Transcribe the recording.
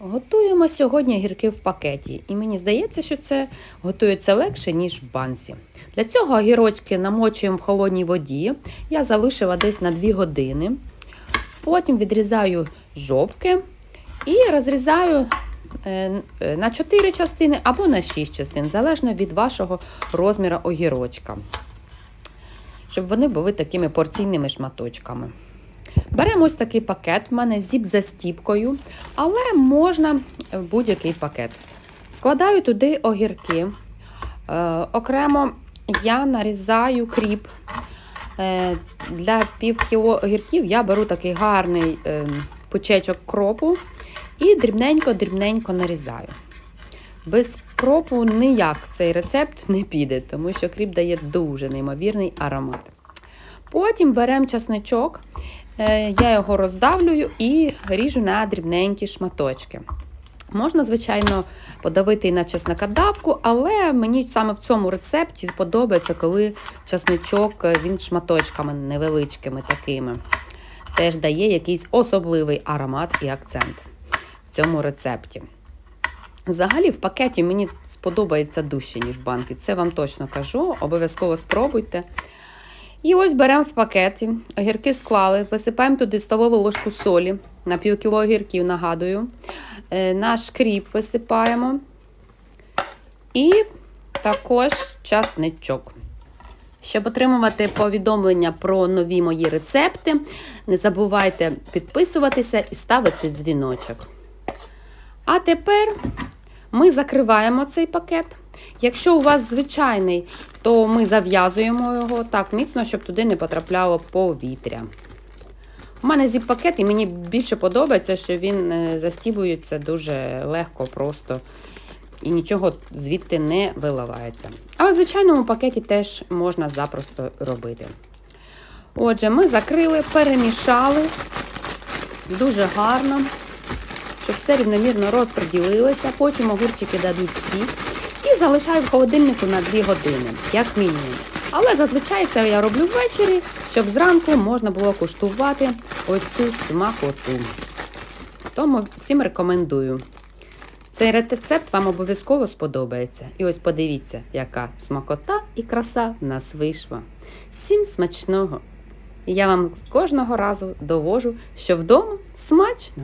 Готуємо сьогодні гірки в пакеті, і мені здається, що це готується легше, ніж в банці. Для цього огірочки намочуємо в холодній воді. Я залишила десь на 2 години. Потім відрізаю жовки і розрізаю е, е, на 4 частини або на 6 частин, залежно від вашого розміру огірочка. Щоб вони були такими порційними шматочками. Беремо ось такий пакет, в мене зіп за стіпкою, але можна в будь-який пакет. Складаю туди огірки. Е, окремо я нарізаю кріп. Е, для пів огірків я беру такий гарний е, пучечок кропу і дрібненько-дрібненько нарізаю. Без кропу ніяк цей рецепт не піде, тому що кріп дає дуже неймовірний аромат. Потім беремо часничок, е, я його роздавлюю і ріжу на дрібненькі шматочки. Можна, звичайно, подавити і на чеснокодавку, але мені саме в цьому рецепті подобається, коли часничок е, він шматочками невеличкими такими. Теж дає якийсь особливий аромат і акцент в цьому рецепті. Взагалі, в пакеті мені сподобається дужче, ніж в банки. Це вам точно кажу. Обов'язково спробуйте. І ось беремо в пакеті, огірки склали, висипаємо туди столову ложку солі на пів кіло огірків, нагадую. Е, Наш кріп висипаємо. І також часничок. Щоб отримувати повідомлення про нові мої рецепти, не забувайте підписуватися і ставити дзвіночок. А тепер ми закриваємо цей пакет. Якщо у вас звичайний, то ми зав'язуємо його так міцно, щоб туди не потрапляло повітря. У мене зіп-пакет, і мені більше подобається, що він е, застібується дуже легко, просто і нічого звідти не виливається. Але в звичайному пакеті теж можна запросто робити. Отже, ми закрили, перемішали дуже гарно, щоб все рівномірно розподілилося. Потім огурчики дадуть сік і залишаю в холодильнику на 2 години, як мінімум. Але зазвичай це я роблю ввечері, щоб зранку можна було куштувати оцю смакоту. Тому всім рекомендую. Цей рецепт вам обов'язково сподобається. І ось подивіться, яка смакота і краса в нас вийшла. Всім смачного! І я вам кожного разу довожу, що вдома смачно.